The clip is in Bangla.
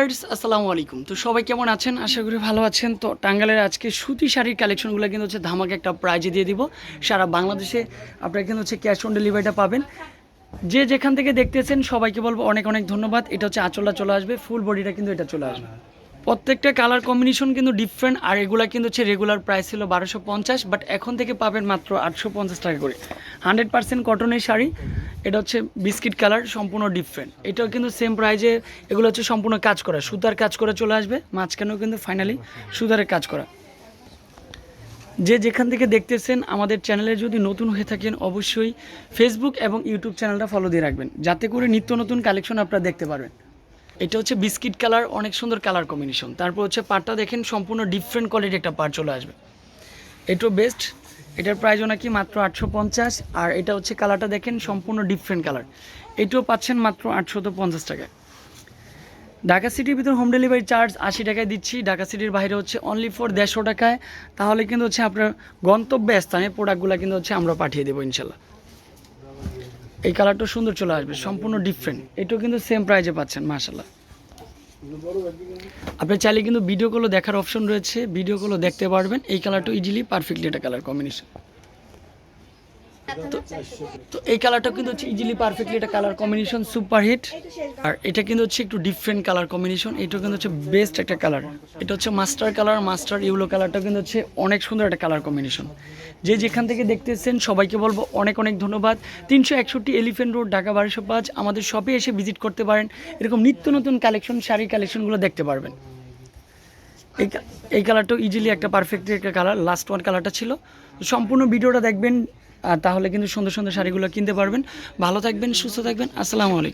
ভিউয়ার্স আসসালামু আলাইকুম। তো সবাই কেমন আছেন? আশা করি ভালো আছেন। তো টাঙ্গালের আজকে সুতি শাড়ির কালেকশনগুলো কিন্তু হচ্ছে ধামাকে একটা প্রাইজে দিয়ে দিব। সারা বাংলাদেশে আপনারা কিন্তু হচ্ছে ক্যাশ অন ডেলিভারিটা পাবেন। যে যেখান থেকে দেখতেছেন, সবাইকে বলব অনেক অনেক ধন্যবাদ। এটা হচ্ছে আঁচলটা চলে আসবে ফুল বডিটা কিন্তু এটা চলে আসবে। প্রত্যেকটা কালার কম্বিনেশন কিন্তু ডিফারেন্ট আর এগুলা কিন্তু হচ্ছে রেগুলার প্রাইস ছিল বারোশো পঞ্চাশ বাট এখন থেকে পাবেন মাত্র আটশো পঞ্চাশ টাকা করে। হান্ড্রেড পার্সেন্ট কটনের শাড়ি। এটা হচ্ছে বিস্কিট কালার, সম্পূর্ণ ডিফারেন্ট এটাও কিন্তু সেম প্রাইজে এগুলো হচ্ছে সম্পূর্ণ কাজ করা। সুতার কাজ করে চলে আসবে, মাঝখানেও কিন্তু ফাইনালি সুতারের কাজ করা। যে যেখান থেকে দেখতেছেন আমাদের চ্যানেলে যদি নতুন হয়ে থাকেন, অবশ্যই ফেসবুক এবং ইউটিউব চ্যানেলটা ফলো দিয়ে রাখবেন। যাতে করে নিত্য নতুন কালেকশন আপনারা দেখতে পারবেন। এটা হচ্ছে বিস্কিট কালার, অনেক সুন্দর কালার কম্বিনেশন তারপর হচ্ছে পাটটা দেখেন, সম্পূর্ণ ডিফারেন্ট কোয়ালিটির একটা পাট চলে আসবে। এটাও বেস্ট এটার প্রাইজও নাকি মাত্র আটশো পঞ্চাশ, আর এটা হচ্ছে কালারটা দেখেন সম্পূর্ণ ডিফারেন্ট কালার এটাও পাচ্ছেন মাত্র আটশত পঞ্চাশ টাকায়। ঢাকা সিটির ভিতর হোম ডেলিভারি চার্জ আশি টাকায় দিচ্ছি। ঢাকা সিটির বাইরে হচ্ছে অনলি ফর দেড়শো টাকায়। তাহলে কিন্তু হচ্ছে আপনার গন্তব্য স্থানে প্রোডাক্টগুলো কিন্তু হচ্ছে আমরা পাঠিয়ে দেবো ইনশাল্লাহ। এই কালারটা সুন্দর চলে আসবে, সম্পূর্ণ ডিফারেন্ট এটাও কিন্তু সেম প্রাইজে পাচ্ছেন, মাশাল্লাহ। আপনি চাইলে কিন্তু ভিডিও কলও দেখার অপশন রয়েছে। ভিডিও কলও দেখতে পারবেন। এই কালারটা ইজিলি পারফেক্টলি একটা কালার কম্বিনেশন তো এই কালারটা কিন্তু হচ্ছে ইজিলি পারফেক্টলি এটা কালার কম্বিনেশন সুপার হিট আর এটা কিন্তু হচ্ছে একটু ডিফারেন্ট কালার কম্বিনেশন এটা কিন্তু হচ্ছে বেস্ট একটা কালার এটা হচ্ছে মাস্টার কালার মাস্টার ইউলো কালারটা কিন্তু হচ্ছে অনেক সুন্দর একটা কালার কম্বিনেশন যে যেখান থেকে দেখতেছেন সবাইকে বলব অনেক অনেক ধন্যবাদ। তিনশো একষট্টি এলিফেন্ট রোড ঢাকা বারোশো পাঁচ। আমাদের শপে এসে ভিজিট করতে পারেন। এরকম নিত্য নতুন কালেকশন শাড়ির কালেকশনগুলো দেখতে পারবেন। এই এই কালারটাও ইজিলি একটা পারফেক্ট একটা কালার লাস্ট ওয়ান কালারটা ছিল। তো সম্পূর্ণ ভিডিওটা দেখবেন। তাহলে কিন্তু সুন্দর সুন্দর শাড়িগুলো কিনতে পারবেন। ভালো থাকবেন সুস্থ থাকবেন। আসসালামু আলাইকুম।